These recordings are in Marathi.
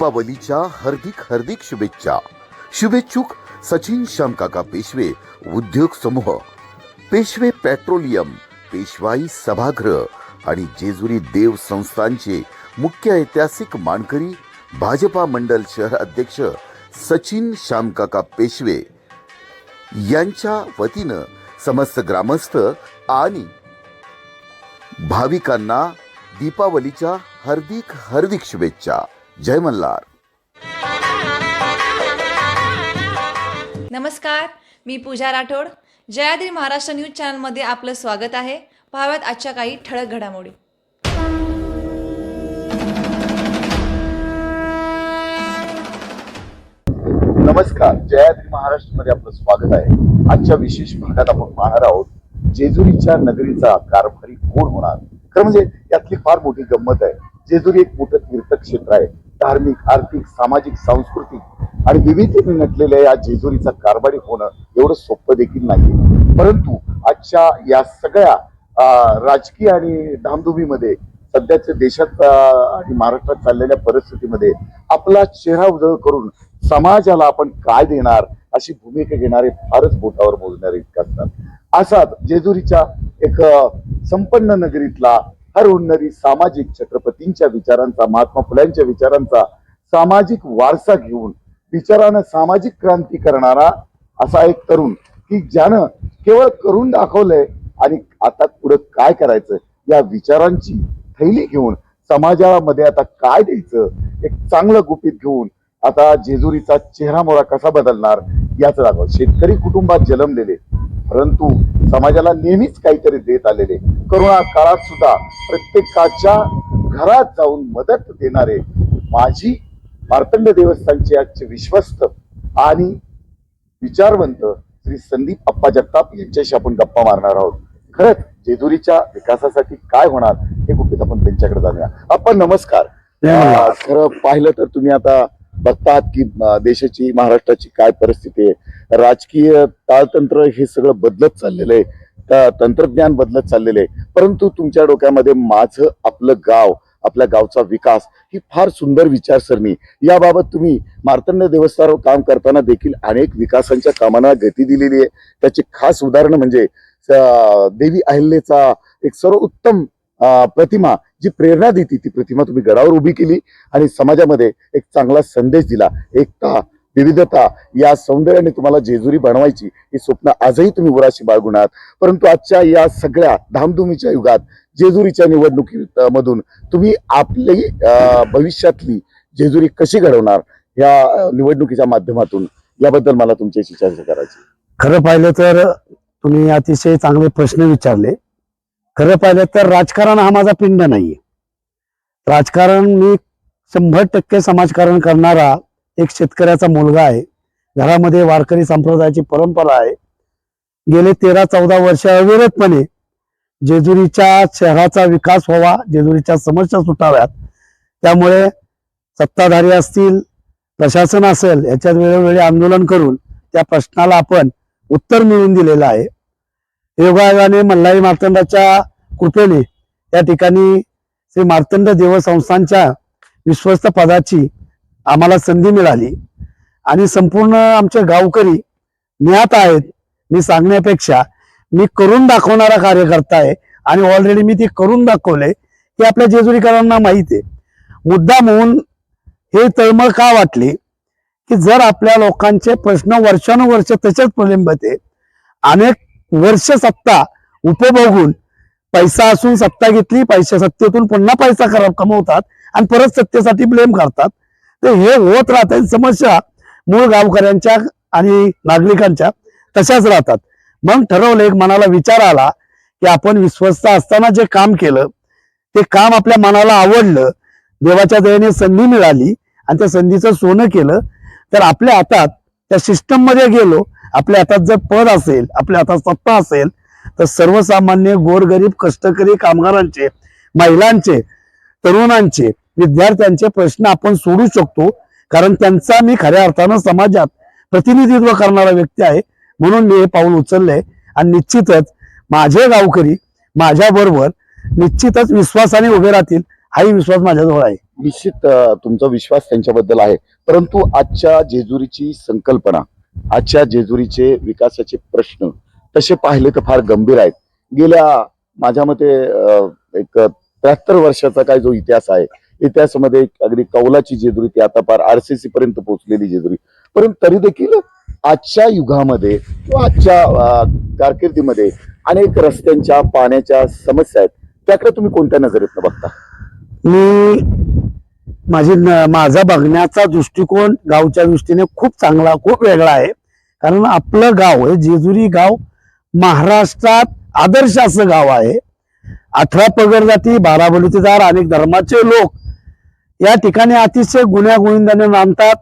दीपावलीच्या हार्दिक हार्दिक शुभेच्छा. शुभेच्छुक सचिन श्यामकाका पेशवे उद्योग समूह पेशवे पेट्रोलियम पेशवाई सभागृह आणि जेजुरी देव संस्थांचे मुख्य ऐतिहासिक मानकरी भाजपा मंडल शहर अध्यक्ष सचिन श्यामकाका पेशवे. यांच्या वतीनं समस्त ग्रामस्थ आणि भाविकांना दीपावलीच्या हार्दिक हार्दिक शुभेच्छा. जय मल्हार. नमस्कार मी पूजा राठोड. जयाद्री महाराष्ट्र न्यूज चॅनलमध्ये आपलं स्वागत आहे. पाहाव्यात आजच्या काही ठळक घडामोडी. नमस्कार जयाद्री महाराष्ट्रमध्ये आपलं स्वागत आहे. आजच्या विशेष भागात आपण पाहणार आहोत जेजुरीच्या नगरीचा कारभारी कोण होणार? खरं म्हणजे यातली फार मोठी गंमत आहे. जेजुरी एक मोठं तीर्थक्षेत्र आहे. धार्मिक आर्थिक सामाजिक सांस्कृतिक आणि विविधतेने नटलेल्या या जेजुरीचा कारभारी होणं एवढं सोपं देखील नाही परंतु आजच्या या सगळ्या राजकीय आणि धामधुमीमध्ये सध्याच्या देशात आणि महाराष्ट्रात चाललेल्या परिस्थितीमध्ये आपला चेहरा उजळ करून समाजाला आपण काय देणार अशी भूमिका घेणारे फारच बोटावर मोजणारे इतके असतात. असाच जेजुरीच्या एक संपन्न नगरीतला हर उन्नरी सामाजिक छत्रपतींच्या विचारांचा महात्मा फुल्यांच्या विचारांचा सामाजिक वारसा घेऊन विचारानं सामाजिक क्रांती करणारा असा एक तरुण की ज्यानं केवळ करून दाखवलंय आणि आता पुढे काय करायचं या विचारांची थैली घेऊन समाजामध्ये आता काय द्यायचं? एक चांगलं गुपित घेऊन आता जेजुरीचा चेहरा मोहरा कसा बदलणार याचं दाखव. शेतकरी कुटुंबात जन्मलेले परंतु समाजाला नेहमीच काहीतरी देत आलेले करोना काळात सुद्धा प्रत्येकाच्या घरात जाऊन मदत देणारे माझी मार्तंड देवस्थानचे आजचे विश्वस्त आणि विचारवंत श्री संदीप अप्पा जगताप यांच्याशी आपण गप्पा मारणार आहोत. खरंच जेजुरीच्या विकासासाठी काय होणार हे गुपित आपण त्यांच्याकडे जाणूया. आपण नमस्कार. खरं पाहिलं तर तुम्ही आता बघतात की देशाची महाराष्ट्राची काय परिस्थिती आहे. राजकीय ताळतंत्र हे सगळं बदलत चाललेलं आहे. त- तंत्रज्ञान बदलत चाललेलं आहे. परंतु तुमच्या डोक्यामध्ये माझं आपलं गाव आपल्या गावचा विकास ही फार सुंदर विचारसरणी. याबाबत तुम्ही मार्तंड देवस्थानावर काम करताना देखील अनेक विकासांच्या कामांना गती दिलेली आहे. त्याचे खास उदाहरण म्हणजे देवी अहिल्याचा एक सर्वोत्तम प्रतिमा जी प्रेरणा देते ती प्रतिमा तुम्ही गडावर उभी केली आणि समाजामध्ये एक चांगला संदेश दिला. एकता विविधता या सौंदर्याने तुम्हाला जेजुरी बनवायची ही स्वप्न आजही तुम्ही उराशी बाळगून आहात. परंतु आजच्या या सगळ्या धामधुमीच्या युगात जेजुरीच्या निवडणुकी मधून तुम्ही आपली भविष्यातली जेजुरी कशी घडवणार या निवडणुकीच्या माध्यमातून याबद्दल मला तुमच्याशी चर्चा करायची खरं पाहिलं तर तुम्ही अतिशय चांगले प्रश्न विचारले. खरं पाहिलं तर राजकारण हा माझा पिंड नाहीये. राजकारण मी शंभर टक्के समाजकारण करणारा एक शेतकऱ्याचा मुलगा आहे. घरामध्ये वारकरी संप्रदायाची परंपरा आहे. गेले तेरा चौदा वर्ष अविरतपणे जेजुरीच्या शहराचा विकास व्हावा जेजुरीच्या समस्या सुटाव्यात. त्यामुळे सत्ताधारी असतील प्रशासन असेल याच्यात वेळोवेळी आंदोलन करून त्या प्रश्नाला आपण उत्तर मिळवून दिलेलं आहे. योगायोगाने मल्हारी मार्तंडाच्या कृपेने या ठिकाणी श्री मार्तंड देवसंस्थांच्या विश्वस्त पदाची आम्हाला संधी मिळाली. आणि संपूर्ण आमचे गावकरी ज्ञात आहेत मी सांगण्यापेक्षा मी करून दाखवणारा कार्यकर्ता आहे आणि ऑलरेडी मी ते करून दाखवले हे आपल्या जेजुरीकरांना माहिती आहे. मुद्दा म्हणून हे तळमळ का वाटली? की जर आपल्या लोकांचे प्रश्न वर्षानुवर्ष तसेच प्रलंबित आहे अनेक वर्ष सत्ता उपभोगून पैसा असून सत्ता घेतली पैसे सत्तेतून पुन्हा पैसा खराब कमवतात आणि परत सत्तेसाठी ब्लेम करतात. तर हे होत राहतात समस्या मूळ गावकऱ्यांच्या आणि नागरिकांच्या तशाच राहतात. मग ठरवलं एक मनाला विचार आला की आपण विश्वस्त असताना जे काम केलं ते काम आपल्या मनाला आवडलं देवाच्या दयेने संधी मिळाली आणि त्या संधीचं सोनं केलं तर आपल्या हातात त्या सिस्टममध्ये गेलो आपल्या हातात जर पद असेल आपल्या हातात सत्ता असेल तर सर्वसामान्य गोरगरीब कष्टकरी कामगारांचे महिलांचे तरुणांचे विद्यार्थ्यांचे प्रश्न आपण सोडू शकतो. कारण त्यांचा मी खऱ्या अर्थानं समाजात प्रतिनिधित्व करणारा व्यक्ती आहे. म्हणून मी हे पाऊल उचललंय. आणि निश्चितच माझे गावकरी माझ्याबरोबर निश्चितच विश्वासाने उभे राहतील. हाही विश्वास माझ्याजवळ आहे. निश्चित तुमचा विश्वास त्यांच्याबद्दल आहे. परंतु आजच्या जेजुरीची संकल्पना आजच्या जेजुरीचे विकासाचे प्रश्न तसे पाहिले तर फार गंभीर आहेत. गेल्या माझ्या मते एक त्र्याहत्तर वर्षाचा काय जो इतिहास आहे इतिहासामध्ये अगदी कौलाची जेजुरी ती आता फार आरसीसी पर्यंत पोहोचलेली जेजुरी. परंतु तरी देखील आजच्या युगामध्ये किंवा आजच्या कारकिर्दीमध्ये अनेक रस्त्यांच्या पाण्याच्या समस्या आहेत. त्याकडे तुम्ही कोणत्या नजरेतनं बघता? मी माझी न- माझा बघण्याचा दृष्टिकोन गावच्या दृष्टीने खूप चांगला खूप वेगळा आहे. कारण आपलं गाव हे जेजुरी गाव महाराष्ट्रात आदर्श असं गाव आहे. अठरा पगर जाती बारा बलुतेदार अनेक धर्माचे लोक या ठिकाणी अतिशय गुन्ह्यागोविंदाने नांदतात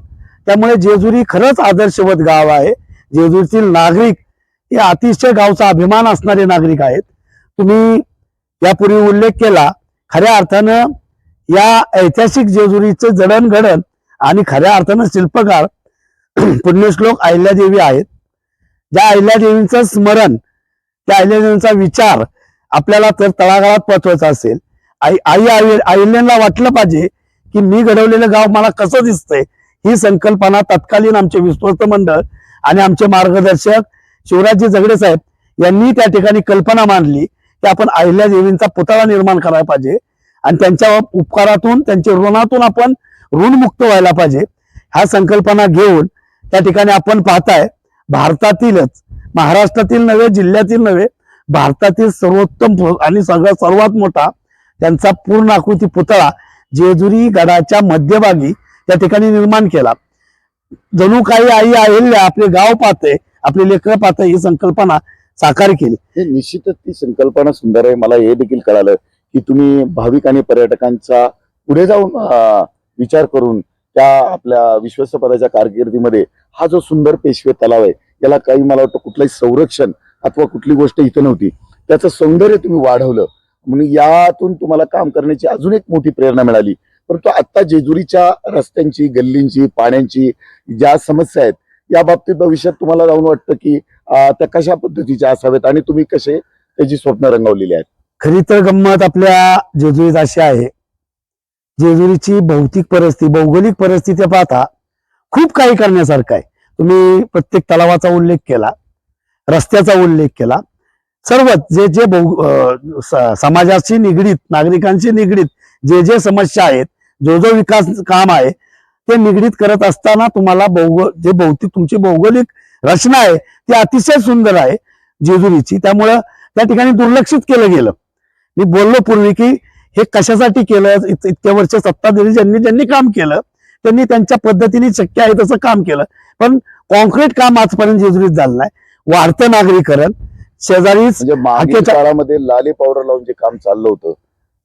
त्यामुळे जेजुरी खरंच आदर्शवत गाव आहे. जेजुरीतील नागरिक हे अतिशय गावचा अभिमान असणारे नागरिक आहेत. तुम्ही यापूर्वी उल्लेख केला खऱ्या अर्थानं या ऐतिहासिक जेजुरीचं जडणघडण आणि खऱ्या अर्थानं शिल्पकार पुण्यश्लोक अहिल्यादेवी आहेत. ज्या अहिल्यादेवींचं स्मरण त्या अहिल्यादेवींचा विचार आपल्याला तर तळागाळात पोहोचवायचा असेल. आई आई आई अहिल्याला वाटलं पाहिजे की मी घडवलेलं गाव मला कसं दिसतंय? ही संकल्पना तत्कालीन आमचे विश्वस्त मंडळ आणि आमचे मार्गदर्शक शिवराजजी जगडे साहेब यांनी त्या ठिकाणी कल्पना मांडली की आपण अहिल्यादेवींचा पुतळा निर्माण करायला पाहिजे. आणि त्यांच्या उपकारातून त्यांच्या ऋणातून आपण ऋणमुक्त व्हायला पाहिजे. ह्या संकल्पना घेऊन त्या ठिकाणी आपण पाहताय भारतातीलच महाराष्ट्रातील नव्हे जिल्ह्यातील नव्हे भारतातील सर्वोत्तम आणि सगळ्यात सर्वात मोठा त्यांचा पूर्ण आकृती पुतळा जेजुरी गडाच्या मध्यभागी त्या ठिकाणी निर्माण केला. जणू काही आई अहिल्या आपले गाव पाहते आपले लेकर पाहते ही संकल्पना साकार केली. हे निश्चितच ती संकल्पना सुंदर आहे मला हे देखील कळालं. की तुम्ही भाविक आणि पर्यटकांचा पुढे जाऊन विचार करून त्या आपल्या विश्वस्तपदाच्या कारकिर्दीमध्ये हा जो सुंदर पेशवे तलाव आहे याला काही मला वाटतं कुठलंही संरक्षण अथवा कुठली गोष्ट इथं नव्हती. त्याचं सौंदर्य तुम्ही वाढवलं. म्हणून यातून तुम्हाला काम करण्याची अजून एक मोठी प्रेरणा मिळाली. परंतु आता जेजुरीच्या रस्त्यांची गल्लींची पाण्याची ज्या समस्या आहेत या बाबतीत भविष्यात तुम्हाला जाऊन वाटतं की त्या कशा पद्धतीच्या असाव्यात आणि तुम्ही कसे त्याची स्वप्न रंगवलेली आहेत? खरी तर गंमत आपल्या जेजुरीत अशी आहे. जेजुरीची भौतिक परिस्थिती भौगोलिक परिस्थिती पाहता खूप काही करण्यासारखं आहे. तुम्ही प्रत्येक तलावाचा उल्लेख केला रस्त्याचा उल्लेख केला. सर्वच जे जे भौ- समाजाशी निगडीत नागरिकांशी निगडीत जे जे समस्या आहेत जो जो विकास काम आहे ते निगडीत करत असताना तुम्हाला भौगो जे भौतिक तुमची भौगोलिक रचना आहे ती अतिशय सुंदर आहे जेजुरीची. त्यामुळं त्या ठिकाणी दुर्लक्षित केलं गेलं. मी बोललो पूर्वी की हे कशासाठी केलं? इत- इतक्या वर्ष सत्ताधारी ज्यांनी ज्यांनी काम केलं त्यांनी त्यांच्या पद्धतीने शक्य आहे तसं काम केलं. पण कॉन्क्रीट काम आजपर्यंत जेजुरीत झालं नाही. वाढतं नागरीकरण शेजारीच म्हणजे काळामध्ये लाले पावडर लावून जे काम चाललं होतं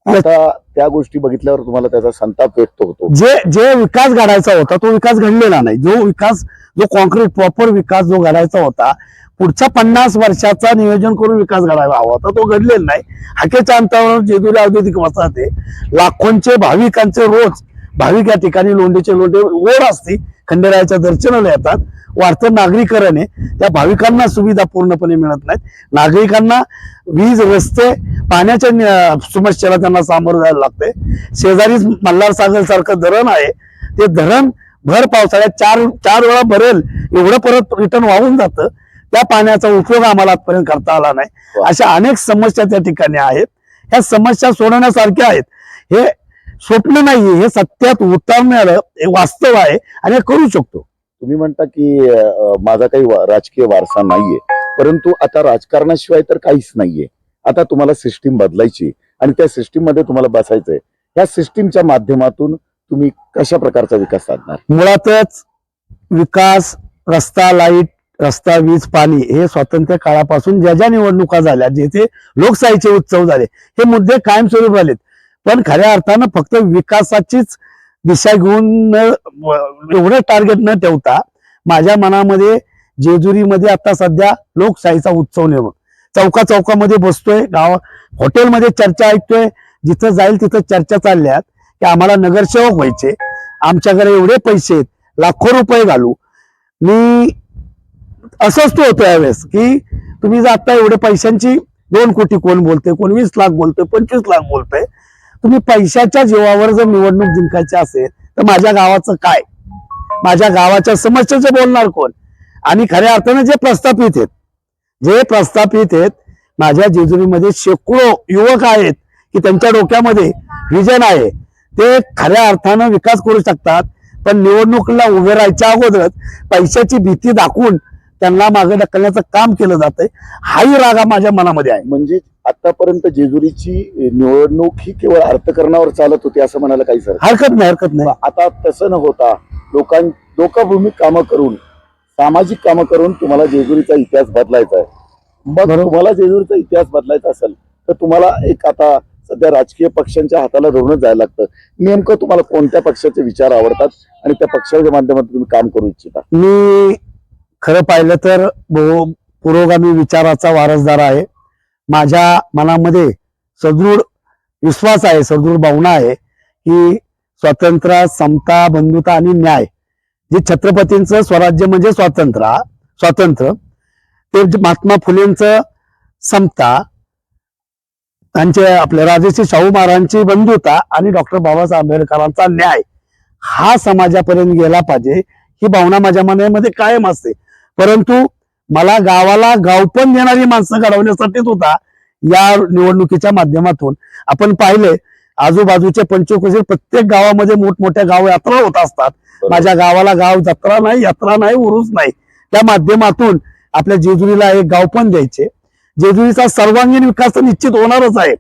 आता त्या गोष्टी बघितल्यावर तुम्हाला त्याचा संताप व्यक्त होतो. जे जे विकास घडायचा होता तो विकास घडलेला नाही. जो विकास जो कॉन्क्रीट प्रॉपर विकास जो घडायचा होता पुढच्या पन्नास वर्षाचा नियोजन करून विकास घडायला हवा होता तो घडलेला नाही. हाकेच्या अंतरावर जेजुरी औद्योगिक वसाहत लाखोंचे भाविकांचे रोज भाविक या ठिकाणी लोंढेचे लोंढे ओढ असते. खंडेरायाच्या दर्शनाला येतात. वाढतं नागरीकरण आहे. त्या भाविकांना सुविधा पूर्णपणे मिळत नाहीत. नागरिकांना वीज रस्ते पाण्याच्या समस्येला त्यांना सामोरं जायला लागते शेजारीच मल्हार सागर सारखं धरण आहे. ते धरण भर पावसाळ्यात चार चार वेळा भरेल. एवढं परत रिटर्न वाहून जातं. त्या पाण्याचा उपयोग आम्हाला आजपर्यंत करता आला नाही. अशा अनेक समस्या त्या ठिकाणी आहेत. ह्या समस्या सोडवण्यासारख्या आहेत. हे स्वप्न नाहीये हे सत्यात उतरणारं हे वास्तव आहे आणि हे करू शकतो. तुम्ही म्हणता की अं, माझा काही वा- राजकीय वारसा नाहीये परंतु आता राजकारणाशिवाय तर काहीच नाहीये. आता तुम्हाला सिस्टीम बदलायची आणि त्या सिस्टीममध्ये तुम्हाला बसायचंय. या सिस्टीमच्या माध्यमातून तुम्ही कशा प्रकारचा विकास साधणार? मुळातच विकास रस्ता लाइट रस्ता वीज पाणी हे स्वातंत्र्य काळापासून ज्या ज्या निवडणुका झाल्या जेथे लोकशाहीचे उत्सव झाले हे मुद्दे कायमस्वरूप राहिलेत. पण खऱ्या अर्थानं फक्त विकासाचीच दिशा घेऊन न- एवढं टार्गेट न ठेवता माझ्या मनामध्ये जेजुरीमध्ये आता सध्या लोकशाहीचा उत्सव निर्माण चौका चौकामध्ये बसतोय गाव हॉटेलमध्ये चर्चा ऐकतोय जिथं जाईल तिथं चर्चा चालल्यात की आम्हाला नगरसेवक व्हायचे. आमच्याकडे एवढे पैसे आहेत लाखो रुपये घालू. मी अस्वस्थ होतो यावेळेस की तुम्ही जर आता एवढे पैशांची दोन कोटी कोण बोलते कोण वीस लाख बोलतोय पंचवीस लाख बोलतोय तुम्ही पैशाच्या जीवावर जर निवडणूक जिंकायची असेल तर माझ्या गावाचं काय? माझ्या गावाच्या समस्येचं बोलणार कोण? आणि खऱ्या अर्थानं जे प्रस्थापित आहेत जे प्रस्थापित आहेत माझ्या जेजुरीमध्ये शेकडो युवक आहेत की त्यांच्या डोक्यामध्ये विजन आहे. ते खऱ्या अर्थानं विकास करू शकतात पण निवडणुकीला उभे राहायच्या अगोदरच पैशाची भीती दाखवून त्यांना मागे ढकलण्याचं काम केलं जातंय हाही रागा माझ्या मनामध्ये आहे. म्हणजे आतापर्यंत जेजुरीची निवडणूक ही केवळ अर्थकारणावर चालत होती असं म्हणायला काही सर हरकत नाही हरकत नाही. आता तसं न होता लोकां लोकभूमिक कामं करून सामाजिक कामं करून तुम्हाला जेजुरीचा इतिहास बदलायचा आहे. मग. तुम्हाला जेजुरीचा इतिहास बदलायचा असेल तर तुम्हाला एक आता सध्या राजकीय पक्षांच्या हाताला धरूनच जायला लागतं. नेमकं तुम्हाला कोणत्या पक्षाचे विचार आवडतात आणि त्या पक्षाच्या माध्यमातून तुम्ही काम करू इच्छिता? मी खरं पाहिलं तर बहु- पुरोगामी विचाराचा वारसदार आहे. माझ्या मनामध्ये सदृढ विश्वास आहे सदृढ भावना आहे की स्वातंत्र्य समता बंधुता आणि न्याय जे छत्रपतींचं स्वराज्य म्हणजे स्वातंत्र्य स्वातंत्र्य ते महात्मा फुलेंचं समता त्यांचे आपल्या राजेश्री शाहू महाराजांची बंधुता आणि डॉक्टर बाबासाहेब आंबेडकरांचा न्याय हा समाजापर्यंत गेला पाहिजे. ही भावना माझ्या मनामध्ये कायम असते. परंतु मला गावाला गावपण देणारी माणसं घडवण्यासाठी सुद्धा या निवडणुकीच्या माध्यमातून आपण पाहिले आजूबाजूचे पंचकोशी प्रत्येक गावामध्ये मोठमोठ्या गाव यात्रा होत असतात. माझ्या गावाला गाव जत्रा नाही यात्रा नाही उरूस नाही. त्या माध्यमातून आपल्या जेजुरीला एक गाव पण द्यायचे. जेजुरीचा सर्वांगीण विकास तर निश्चित होणारच आहे.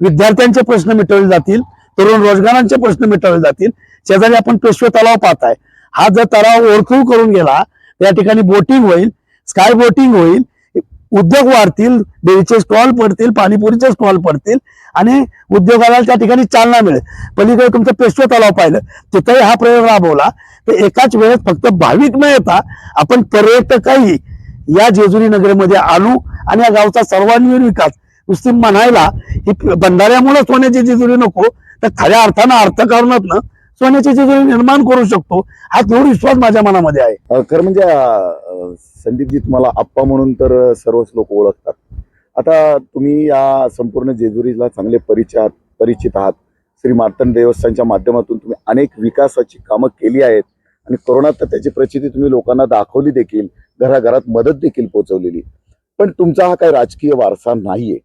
विद्यार्थ्यांचे प्रश्न मिटवले जातील तरुण रोजगारांचे प्रश्न मिटवले जातील. शेजारी आपण पेशवे तलाव पाहताय. हा जर तलाव ओळखू करून गेला त्या ठिकाणी बोटिंग होईल स्काय बोटिंग होईल उद्योग वाढतील डेअरीचे स्टॉल पडतील पाणीपुरीचे स्टॉल पडतील आणि उद्योगाला त्या ठिकाणी चालना मिळेल. पलीकडे तुमचं पेशवे तलाव पाहिलं तिथंही हा प्रयोग राबवला. तर एकाच वेळेस फक्त भाविक न येता आपण पर्यटकही या जेजुरी नगरीमध्ये आलो आणि या गावचा सर्वांगीण विकास नुसती म्हणायला ही बंधाऱ्यामुळेच सोन्याची जेजुरी नको तर खऱ्या अर्थानं अर्थकारणातनं सोन्याचे जे निर्माण करू शकतो हा तेवढा विश्वास माझ्या मनामध्ये आहे. खरं म्हणजे संदीपजी तुम्हाला आप्पा म्हणून तर सर्वच लोक ओळखतात. आता तुम्ही या संपूर्ण जेजुरीला चांगले परिचय परिचित आहात. श्री मार्तन देवस्थानच्या माध्यमातून तुम्ही अनेक विकासाची कामं केली आहेत. आणि कोरोनात तर त्याची प्रचिती तुम्ही लोकांना दाखवली देखील घराघरात मदत देखील पोहोचवलेली. पण तुमचा हा काही राजकीय वारसा नाहीये.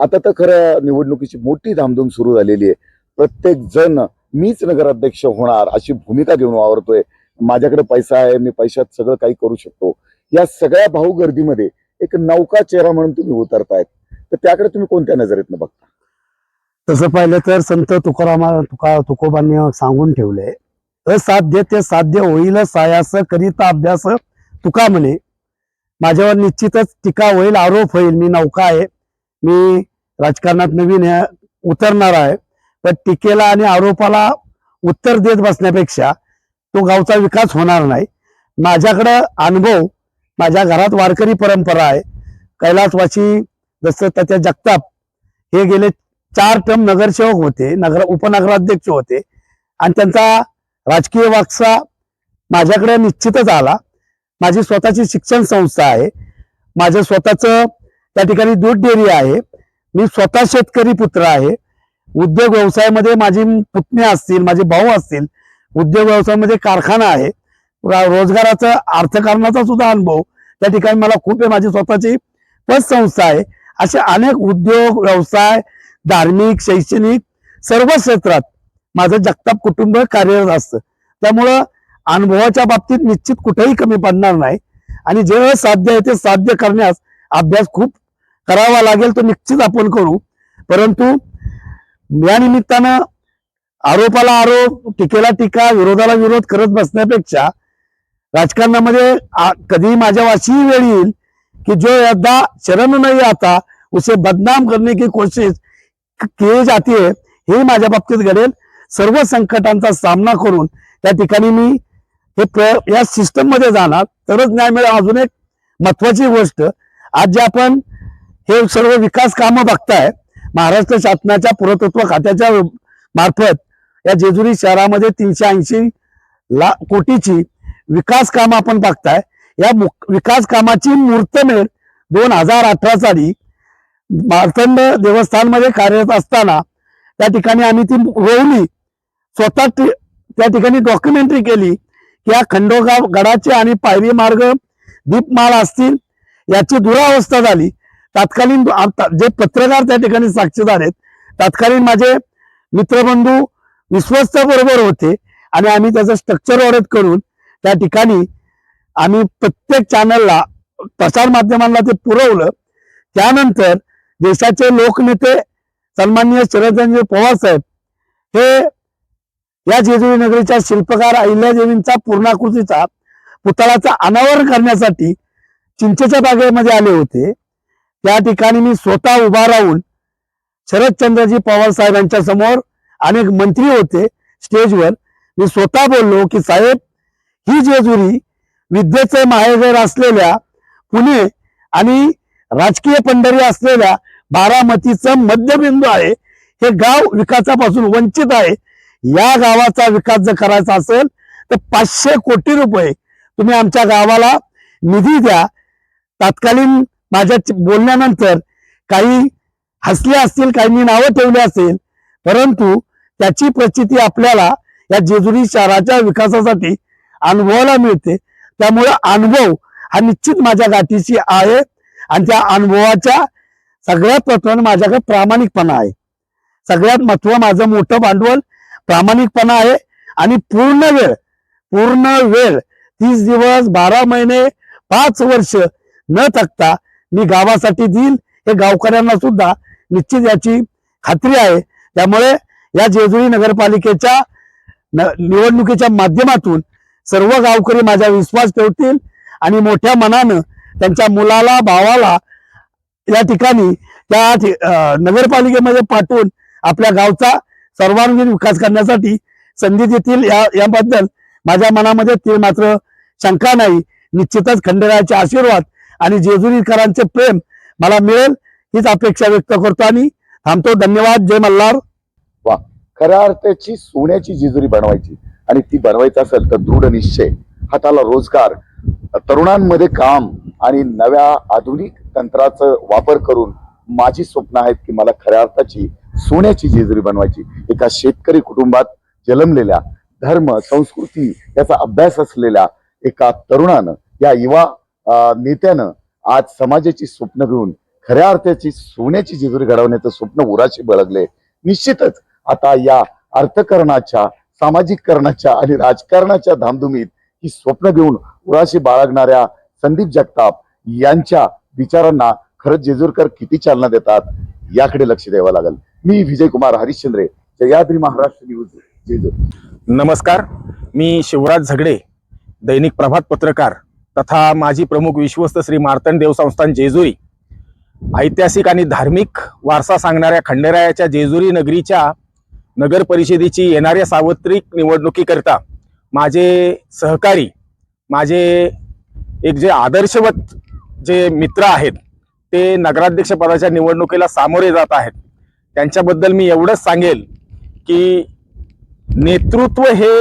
आता तर खरं निवडणुकीची मोठी धामधूम सुरू झालेली आहे. प्रत्येक जण मीच नगराध्यक्ष होणार अशी भूमिका घेऊन वावरतोय. माझ्याकडे पैसा आहे मी पैशात सगळं काही करू शकतो. या सगळ्या भाऊ गर्दीमध्ये एक नौका चेहरा म्हणून तुम्ही उतरतायत. तर त्याकडे तुम्ही कोणत्या नजरेतनं बघता? तसं पाहिलं तर संत तुकारामा तुका तुकोबांनी सांगून ठेवले असाध्य ते साध्य होईल सायास करिता अभ्यास तुका म्हणे. माझ्यावर निश्चितच टीका होईल आरोप होईल मी नौका आहे मी राजकारणात नवीन उतरणार आहे. तर टीकेला आणि आरोपाला उत्तर देत बसण्यापेक्षा तो गावचा विकास होणार नाही. माझ्याकडं अनुभव माझ्या घरात वारकरी परंपरा आहे. कैलासवासी जसं त्याच्या जगताप हे गेले चार टर्म नगरसेवक होते नगर उपनगराध्यक्ष होते. आणि त्यांचा राजकीय वागसा माझ्याकडे निश्चितच आला. माझी स्वतःची शिक्षण संस्था आहे. माझं स्वतःचं त्या ठिकाणी दूध डेअरी आहे. मी स्वतः शेतकरी पुत्र आहे. उद्योग व्यवसायामध्ये माझी पुतण्या असतील माझे भाऊ असतील उद्योग व्यवसायामध्ये कारखाना आहे. रोजगाराचा अर्थकारणाचा सुद्धा अनुभव. त्या ठिकाणी मला खूप आहे. माझी स्वतःची पतसंस्था आहे. असे अनेक उद्योग व्यवसाय धार्मिक शैक्षणिक सर्व क्षेत्रात माझं जगताप कुटुंब कार्यरत असतं. त्यामुळं अनुभवाच्या बाबतीत निश्चित कुठेही कमी पडणार नाही. आणि जे साध्य आहे ते साध्य करण्यास अभ्यास खूप करावा लागेल तो निश्चित आपण करू. परंतु या निमित्तानं आरोपाला आरोप टीकेला टीका विरोधाला विरोध करत बसण्यापेक्षा राजकारणामध्ये कधी माझ्या वाशी वेळ येईल की जो यदा शरण नाही आता उसे बदनाम करने की कोशिश केली जाते हे माझ्या बाबतीत घडेल. सर्व संकटांचा सामना करून त्या ठिकाणी मी हे प्र- या सिस्टममध्ये जाणार. तरच न्याय मिळेल. अजून एक महत्वाची गोष्ट आज जे आपण हे सर्व विकास कामं बघताय महाराष्ट्र शासनाच्या पुरातत्व खात्याच्या मार्फत या जेजुरी शहरामध्ये तीनशे ऐंशी ला कोटीची विकास कामं आपण बघताय. या विकास कामाची मुहूर्तमेढ दोन हजार अठरा साली मार्तंड देवस्थानमध्ये कार्यरत असताना त्या ठिकाणी आम्ही ती रोवली. स्वतः त्या ठिकाणी डॉक्युमेंटरी केली की या खंडोगाव गडाचे आणि पायरी मार्ग दीपमाळ असतील याची दुरावस्था झाली. तात्कालीन आता जे पत्रकार त्या ठिकाणी साक्षीदार आहेत तात्कालीन माझे मित्रबंधू विश्वस्त बरोबर होते आणि आम्ही त्याचं स्ट्रक्चर ऑडिट करून त्या ठिकाणी आम्ही प्रत्येक चॅनलला प्रसार माध्यमांना ते पुरवलं. त्यानंतर देशाचे लोकनेते सन्माननीय शरदचंद्र पवार साहेब हे या जेजुरी नगरीच्या शिल्पकार अहिल्यादेवींचा पूर्णाकृतीचा पुतळाचा अनावरण करण्यासाठी चिंचेच्या बागेमध्ये आले होते. त्या ठिकाणी मी स्वतः उभा राहून शरदचंद्रजी पवार साहेबांच्या समोर अनेक मंत्री होते स्टेजवर. मी स्वतः बोललो की साहेब ही जेजुरी विद्येचे माहेर असलेल्या पुणे आणि राजकीय पंढरी असलेल्या बारामतीचं मध्यबिंदू आहे. हे गाव विकासापासून वंचित आहे. या गावाचा विकास जर करायचा असेल तर पाचशे कोटी रुपये तुम्ही आमच्या गावाला निधी द्या. तात्कालीन माझ्या बोलण्यानंतर काही हसले असतील काहींनी नावं ठेवली असेल परंतु त्याची प्रचिती आपल्याला या जेजुरी शहराच्या विकासासाठी अनुभवाला मिळते. त्यामुळे अनुभव हा निश्चित माझ्या गाठीशी आहे आणि त्या अनुभवाच्या सगळ्यात महत्वानं माझ्याकडे प्रामाणिकपणा आहे. सगळ्यात महत्त्व माझं मोठं भांडवल प्रामाणिकपणा आहे आणि पूर्ण वेळ पूर्ण वेळ तीस दिवस बारा महिने पाच वर्ष न थकता मी गावासाठी देईल हे गावकऱ्यांना सुद्धा निश्चित याची खात्री आहे. त्यामुळे या जेजुरी नगरपालिकेच्या न- निवडणुकीच्या माध्यमातून सर्व गावकरी माझा विश्वास ठेवतील आणि मोठ्या मनानं त्यांच्या मुलाला भावाला या ठिकाणी त्या ठि- नगरपालिकेमध्ये पाठवून आपल्या गावचा सर्वांगीण विकास करण्यासाठी संधी देतील या याबद्दल माझ्या मनामध्ये ती मात्र शंका नाही. निश्चितच खंडेरायाचे आशीर्वाद आणि जेजुरीकरांचे प्रेम मला मिळेल हीच अपेक्षा व्यक्त करतो आणि थांबतो. धन्यवाद. जय मल्हार. वा. खऱ्या अर्थाची सोन्याची जेजुरी बनवायची आणि ती बनवायची असेल तर दृढ निश्चय हाताला रोजगार तरुणांमध्ये काम आणि नव्या आधुनिक तंत्राचा वापर करून माझी स्वप्न आहेत की मला खऱ्या अर्थाची सोन्याची जेजुरी बनवायची. एका शेतकरी कुटुंबात जन्मलेल्या धर्म संस्कृती याचा अभ्यास असलेल्या एका तरुणानं या युवा नेत्यानं आज समाजाची स्वप्न घेऊन खऱ्या अर्थाची सोन्याची जेजुरी घडवण्याचं स्वप्न उराशी बळगले. निश्चितच आता या अर्थकरणाच्या सामाजिककरणाच्या आणि राजकारणाच्या धामधुमीत ही स्वप्न घेऊन उराशी बाळगणाऱ्या संदीप जगताप यांच्या विचारांना खरंच जेजूरकर किती चालना देतात याकडे लक्ष द्यावं लागेल. मी विजय कुमार हरिश्चंद्रे जयाद्री महाराष्ट्र न्यूज जेजूर. नमस्कार. मी शिवराज झगडे दैनिक प्रभात पत्रकार तथा माजी प्रमुख विश्वस्त श्री मार्तंड देव संस्थान जेजुरी. ऐतिहासिक आणि धार्मिक वारसा सांगणाऱ्या खंडेरायाच्या जेजुरी नगरीच्या नगर परिषदेची येणाऱ्या सार्वत्रिक निवडणुकीकरता माझे सहकारी माझे एक जे आदर्शवत जे मित्र आहेत ते नगराध्यक्षपदाच्या निवडणुकीला सामोरे जात आहेत. त्यांच्याबद्दल मी एवढंच सांगेल की नेतृत्व हे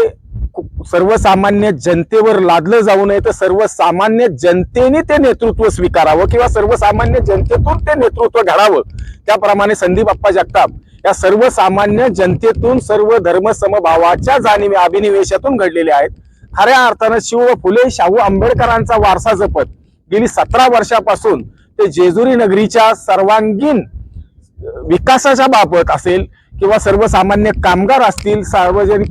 सर्वसामान्य जनतेवर लादलं जाऊ नये तर सर्वसामान्य जनतेने ते नेतृत्व स्वीकारावं किंवा सर्वसामान्य जनतेतून ते नेतृत्व घडावं. त्याप्रमाणे संदीप अप्पा जगताप या सर्वसामान्य जनतेतून सर्व धर्म समभावाच्या जाणीवे अभिनिवेशातून घडलेले आहेत. खऱ्या अर्थानं शिव व फुले शाहू आंबेडकरांचा वारसा जपत गेली सतरा वर्षापासून ते जेजुरी नगरीच्या सर्वांगीण विकासाच्या बाबत असेल किंवा सर्वसामान्य कामगार असतील सार्वजनिक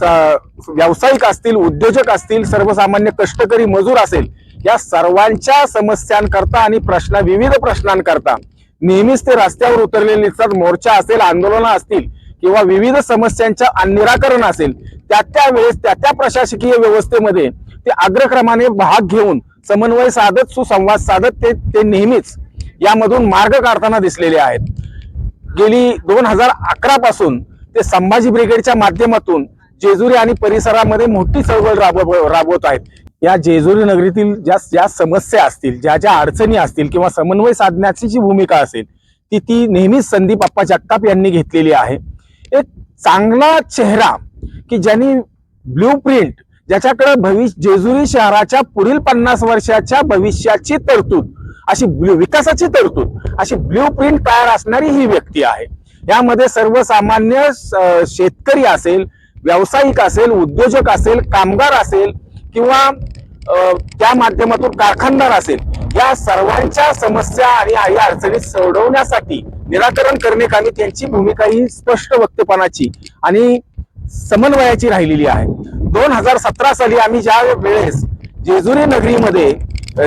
व्यावसायिक असतील उद्योजक असतील सर्वसामान्य कष्टकरी मजूर असेल या सर्वांच्या समस्यांकरता आणि प्रश्न विविध प्रश्नांकरता नेहमीच ते रस्त्यावर उतरलेले दिसतात. मोर्चा असेल आंदोलनं असतील किंवा विविध समस्यांच्या निराकरण असेल त्या त्या वेळेस त्या त्या प्रशासकीय व्यवस्थेमध्ये ते अग्रक्रमाने भाग घेऊन समन्वय साधत सुसंवाद साधत ते ते नेहमीच यामधून मार्ग काढताना दिसलेले आहेत. गेली दोन हजार अकरा पासून ते संभाजी ब्रिगेडच्या माध्यमातून जेजुरी आणि परिसरामध्ये मोठी चळवळ राबव राबवत आहेत. या जेजुरी नगरीतील ज्या ज्या समस्या असतील ज्या ज्या अडचणी असतील किंवा समन्वय साधण्याची जी भूमिका असेल ती ती नेहमीच संदीप आप्पा जगताप यांनी घेतलेली आहे. एक चांगला चेहरा की ज्यांनी ब्ल्यू प्रिंट ज्याच्याकडे भविष्य जेजुरी शहराच्या पुढील पन्नास वर्षाच्या भविष्याची तरतूद अशी ब्ल्यू विकासाची तरतूद अशी ब्ल्यू प्रिंट तयार असणारी ही व्यक्ती आहे. यामध्ये सर्वसामान्य शेतकरी असेल व्यावसायिक असेल उद्योजक असेल कामगार असेल किंवा त्या माध्यमातून कारखानदार असेल या सर्वांच्या समस्या आणि आई अडचणी सोडवण्यासाठी निराकरण करणे कामी त्यांची भूमिका ही स्पष्ट वक्तपणाची आणि समन्वयाची राहिलेली आहे. दोन हजार सतरा साली आम्ही ज्या वेळेस जेजुरी नगरीमध्ये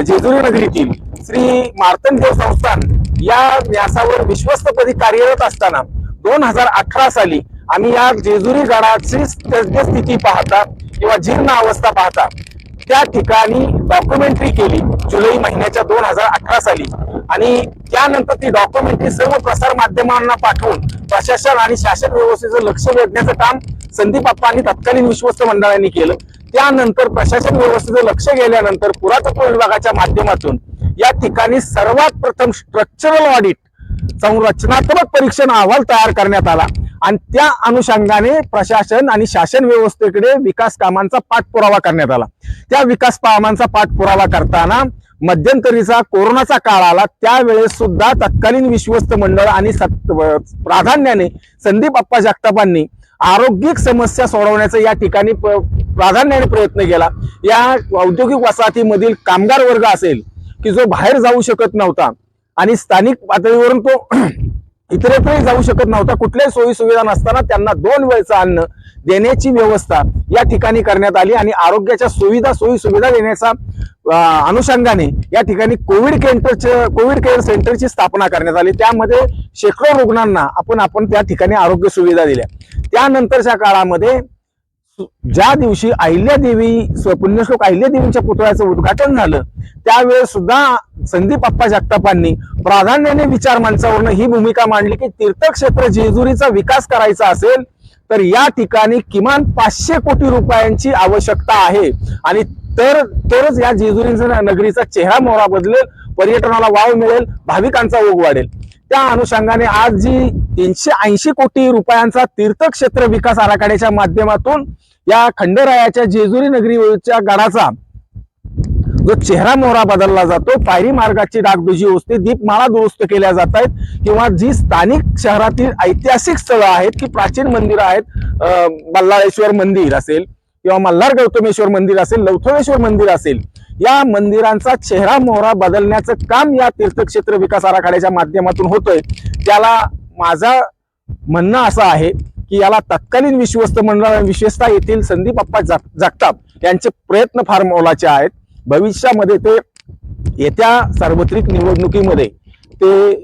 जेजुरी नगरीतील श्री मार्तंडदेव संस्थान या न्यासावर विश्वस्तपदी कार्यरत असताना दोन हजार अठरा साली आम्ही या जेजुरी गडाची सद्यस्थिती पाहता किंवा जीर्ण अवस्था पाहता त्या ठिकाणी डॉक्युमेंटरी केली जुलै महिन्याच्या दोन हजार अठरा साली. आणि त्यानंतर ती डॉक्युमेंटरी सर्व प्रसार माध्यमांना पाठवून प्रशासन आणि शासन व्यवस्थेचं लक्ष वेधण्याचं काम संदीप आणि तत्कालीन विश्वस्त मंडळांनी केलं. त्यानंतर प्रशासन व्यवस्थेचं लक्ष गेल्यानंतर पुरातत्व विभागाच्या माध्यमातून या ठिकाणी सर्वात प्रथम स्ट्रक्चरल ऑडिट संरचनात्मक परीक्षण अहवाल तयार करण्यात आला. आणि त्या अनुषंगाने प्रशासन आणि शासन व्यवस्थेकडे विकास कामांचा पाठपुरावा करण्यात आला. त्या विकास कामांचा पाठपुरावा करताना मध्यंतरीचा कोरोनाचा काळ आला त्यावेळेस सुद्धा तत्कालीन विश्वस्त मंडळ आणि प्राधान्याने संदीप अप्पा जगतापांनी आरोग्यिक समस्या सोडवण्याचा या ठिकाणी प- प्राधान्याने प्रयत्न केला. या औद्योगिक वसाहतीमधील कामगार वर्ग असेल की जो बाहेर जाऊ शकत नव्हता आणि स्थानिक पातळीवरून तो इतरत्रही जाऊ शकत नव्हता. कुठल्याही सोयी सुविधा नसताना त्यांना दोन वेळचं अन्न देण्याची व्यवस्था या ठिकाणी करण्यात आली आणि आरोग्याच्या सुविधा सोयी सुविधा देण्याचा अनुषंगाने या ठिकाणी कोविड केंटरचे कोविड केअर सेंटरची स्थापना करण्यात आली. त्यामध्ये शेकडो रुग्णांना आपण आपण त्या ठिकाणी आरोग्य सुविधा दिल्या. त्यानंतरच्या काळामध्ये ज्या दिवशी अहिल्यादेवी स्व- पुण्यश्लोक अहिल्यादेवीच्या पुतळ्याचं उद्घाटन झालं त्यावेळेस सुद्धा संदीप अप्पा जगतापांनी प्राधान्याने विचार मंचावरनं ही भूमिका मांडली की तीर्थक्षेत्र जेजुरीचा विकास करायचा असेल तर या ठिकाणी किमान पाचशे कोटी रुपयांची आवश्यकता आहे. आणि तर तरच या जेजुरीचा नगरीचा चेहरा मोहरा बदलेल पर्यटनाला वाव मिळेल भाविकांचा ओघ वाढेल. त्या अनुषंगाने आज जी तीनशे ऐंशी कोटी रुपयांचा तीर्थक्षेत्र विकास आराखड्याच्या माध्यमातून या खंडरायाच्या जेजुरी नगरीच्या गडाचा जो चेहरा मोहरा बदलला जातो पायरी मार्गाची डागडुजी असते दीपमाळा दुरुस्त केल्या जात आहेत किंवा जी स्थानिक शहरातील ऐतिहासिक स्थळं आहेत की प्राचीन मंदिरं आहेत बल्लाळेश्वर मंदिर असेल किंवा मल्हार गौतमेश्वर मंदिर असेल लौथमेश्वर मंदिर असेल या मंदिरांचा चेहरा मोहरा बदलण्याचं काम या तीर्थक्षेत्र विकास आराखड्याच्या माध्यमातून होतोय. त्याला माझा म्हणणं असं आहे की याला तत्कालीन विश्वस्त मंडळ विशेषतः येथील संदीप अप्पा जग- जगताप यांचे प्रयत्न फार मोलाचे आहेत. भविष्यामध्ये ते येत्या सार्वत्रिक निवडणुकीमध्ये ते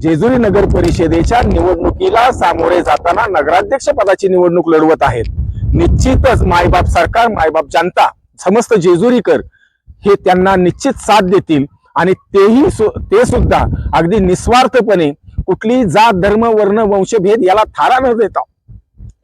जेजुरी नगर परिषदेच्या निवडणुकीला सामोरे जाताना नगराध्यक्ष पदाची निवडणूक लढवत आहेत. निश्चितच मायबाप सरकार मायबाप जनता समस्त जेजुरीकर हे त्यांना निश्चित साथ देतील आणि तेही सु- ते सुद्धा अगदी निस्वार्थपणे कुठली जात धर्म वर्ण वंशभेद याला थारा न देता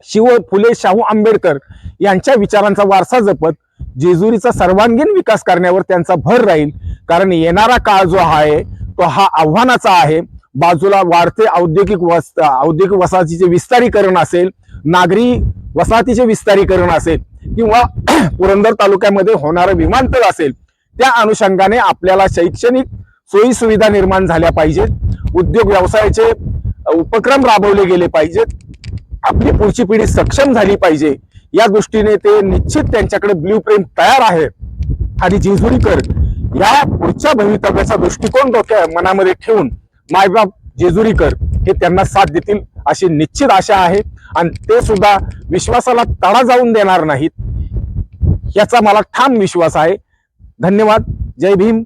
शिव फुले शाहू आंबेडकर यांच्या विचारांचा वारसा जपत जेजुरीचा सर्वांगीण विकास करण्यावर त्यांचा भर राहील. कारण येणारा काळ जो आहे तो हा आव्हानाचा आहे. बाजूला वाढते औद्योगिक वस औद्योगिक वसाहतीचे विस्तारीकरण असेल नागरी वसाहतीचे विस्तारीकरण असेल किंवा पुरंदर तालुक्यामध्ये होणारं विमानतळ असेल त्या अनुषंगाने आपल्याला शैक्षणिक सोयी सुविधा निर्माण झाल्या पाहिजेत. उद्योग व्यवसायाचे उपक्रम राबवले गेले पाहिजेत. आपली पुढची पिढी सक्षम झाली पाहिजे. या दृष्टीने ते निश्चित त्यांच्याकडे ब्ल्यू प्रिंट तयार आहे. आणि जेजुरीकर या पुढच्या भवितव्याचा दृष्टिकोन डोक्या मनामध्ये ठेवून मायबाप जेजुरीकर हे त्यांना साथ देतील अशी निश्चित आशा आहे. आणि ते सुद्धा विश्वासाला तडा जाऊन देणार नाहीत. याचा मला ठाम विश्वास आहे. धन्यवाद. जय भीम.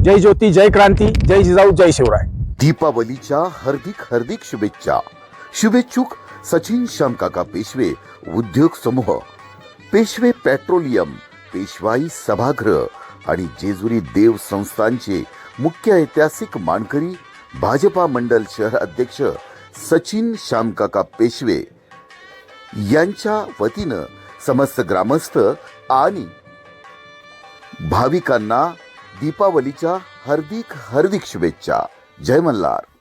जय ज्योती जय क्रांती जय जिजाऊ जय शिवराय. दीपावलीच्या हार्दिक हार्दिक शुभेच्छा. शुभेच्छुक सचिन श्यामकाका पेशवे उद्योग समूह पेशवे पेट्रोलियम पेशवाई सभागृह आणि जेजुरी देव संस्थांचे मुख्य ऐतिहासिक मानकरी भाजपा मंडल शहर अध्यक्ष सचिन श्यामकाका पेशवे. यांच्या वतीनं समस्त ग्रामस्थ आणि भाविकांना दीपावलीच्या हार्दिक हार्दिक शुभेच्छा. जय मल्हार.